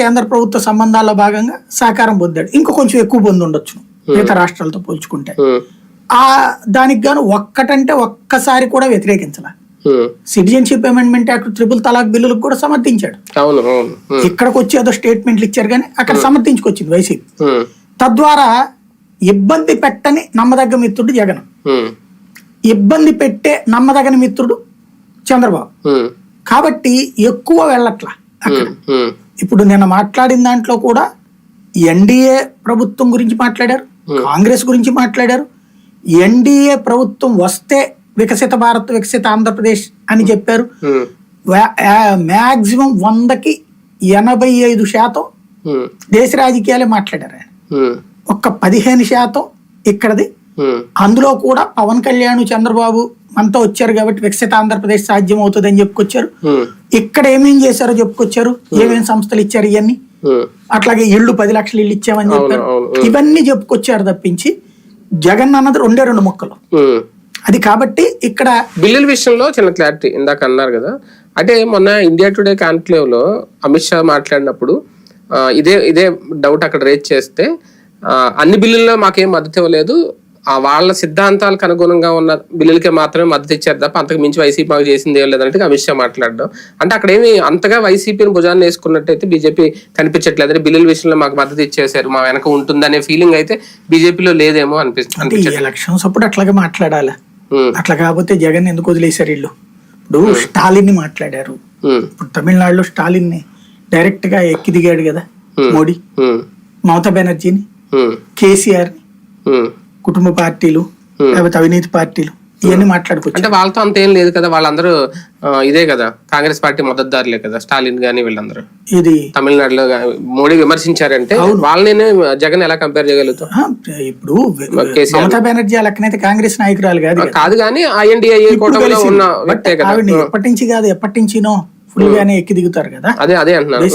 కేంద్ర ప్రభుత్వ సంబంధాల్లో భాగంగా సహకారం పొందాడు. ఇంకా కొంచెం ఎక్కువ పొంది ఉండొచ్చు. మిగతా రాష్ట్రాలతో పోల్చుకుంటే. ఉమ్, ఆ దానికి గాను ఒక్కటంటే ఒక్కసారి కూడా వ్యతిరేకించాల. సిటిజన్షిప్ అమెండ్మెంట్ యాక్ట్ ట్రిపుల్ తలాక్ బిల్లులకు కూడా సమర్థించాడు. ఉమ్, ఇక్కడికి వచ్చి ఏదో స్టేట్మెంట్లు ఇచ్చారు కానీ అక్కడ సమర్థించుకొచ్చింది వైసీపీ. తద్వారా ఇబ్బంది పెట్టని నమ్మదగ్గ మిత్రుడు జగన్. ఇబ్బంది పెట్టే నమ్మదగని మిత్రుడు చంద్రబాబు. కాబట్టి ఎక్కువ వెళ్ళట్లా ఇప్పుడు నిన్న మాట్లాడిన దాంట్లో కూడా ఎన్డీఏ ప్రభుత్వం గురించి మాట్లాడారు కాంగ్రెస్ గురించి మాట్లాడారు. ఎన్డీఏ ప్రభుత్వం వస్తే వికసిత భారత్ వికసిత ఆంధ్రప్రదేశ్ అని చెప్పారు. ఉమ్, మ్యాక్సిమం వందకి ఎనభై ఐదు శాతం ఉమ్, దేశ రాజకీయాలే మాట్లాడారు ఆయన. ఒక్క పదిహేను శాతం ఇక్కడది అందులో కూడా పవన్ కళ్యాణ్ చంద్రబాబు మనతో వచ్చారు కాబట్టి వికసిత ఆంధ్రప్రదేశ్ సాధ్యం అవుతుందని చెప్పుకొచ్చారు. ఇక్కడ ఏమేం చేశారో చెప్పుకొచ్చారు. ఏమేం సంస్థలు ఇచ్చారు ఇవన్నీ అట్లాగే ఇళ్ళు పది లక్షలు ఇల్లు ఇచ్చామని చెప్పారు. ఇవన్నీ చెప్పుకొచ్చారు తప్పించి జగన్ అన్నది రెండే రెండు మొక్కలు. అది కాబట్టి ఇక్కడ బిల్లుల విషయంలో చిన్న క్లారిటీ ఇందాక అన్నారు కదా. అంటే మొన్న ఇండియా టుడే కాన్క్లేవ్లో అమిత్ షా మాట్లాడినప్పుడు ఇదే ఇదే డౌట్ అక్కడ రేజ్ చేస్తే అన్ని బిల్లుల్లో మాకేం మద్దతు ఇవ్వలేదు. ఆ వాళ్ళ సిద్ధాంతాలకు అనుగుణంగా ఉన్న బిల్లులకే మాత్రమే మద్దతు ఇచ్చారు తప్ప అంతకు మించి వైసీపీ మాకు చేసింది ఏం లేదంటే అమిత్ షా మాట్లాడడం. అంటే అక్కడ ఏమి అంతగా వైసీపీని భుజాన్ని వేసుకున్నట్టయితే బీజేపీ కనిపించట్లేదు బిల్లుల విషయంలో మాకు మద్దతు ఇచ్చేసారు మా వెనక ఉంటుందనే ఫీలింగ్ అయితే బీజేపీలో లేదేమో అనిపిస్తుంది ఎలక్షన్స్ అప్పుడు అట్లాగే మాట్లాడాలి. అట్లా కాకపోతే జగన్ ఎందుకు వదిలేశారు వీళ్ళు? ఇప్పుడు స్టాలిన్ని మాట్లాడారు. ఇప్పుడు తమిళనాడులో స్టాలిన్ని డైరెక్ట్గా ఎక్కి దిగాడు కదా మోడీ. మమతా బెనర్జీని కేసీఆర్ని. కుటుంబ పార్టీలు లేకపోతే అవినీతి పార్టీలు ఇవన్నీ మాట్లాడుకోవచ్చు. అంటే వాళ్ళతో అంత ఏం లేదు కదా వాళ్ళందరూ ఇదే కదా కాంగ్రెస్ పార్టీ మద్దతుదారులే కదా స్టాలిన్ గాని వీళ్ళందరూ. ఇది తమిళనాడులో మోడీ విమర్శించారంటే వాళ్ళని జగన్ ఎలా కంపేర్ చేయగలుగుతాం? ఇప్పుడు. మమతా బెనర్జీ ఆ లెక్కనైతే కాంగ్రెస్ నాయకురాలు కాదు కదా. కానీ ఐఎన్డిఐ కలిసింది. ఉన్న ఆవిడ ఎప్పటి నుంచి కాదు ఎప్పటి నుంచినో ఫుల్ గానే ఎక్కి దిగుతారు కదా. అదే అదే అంటున్నాను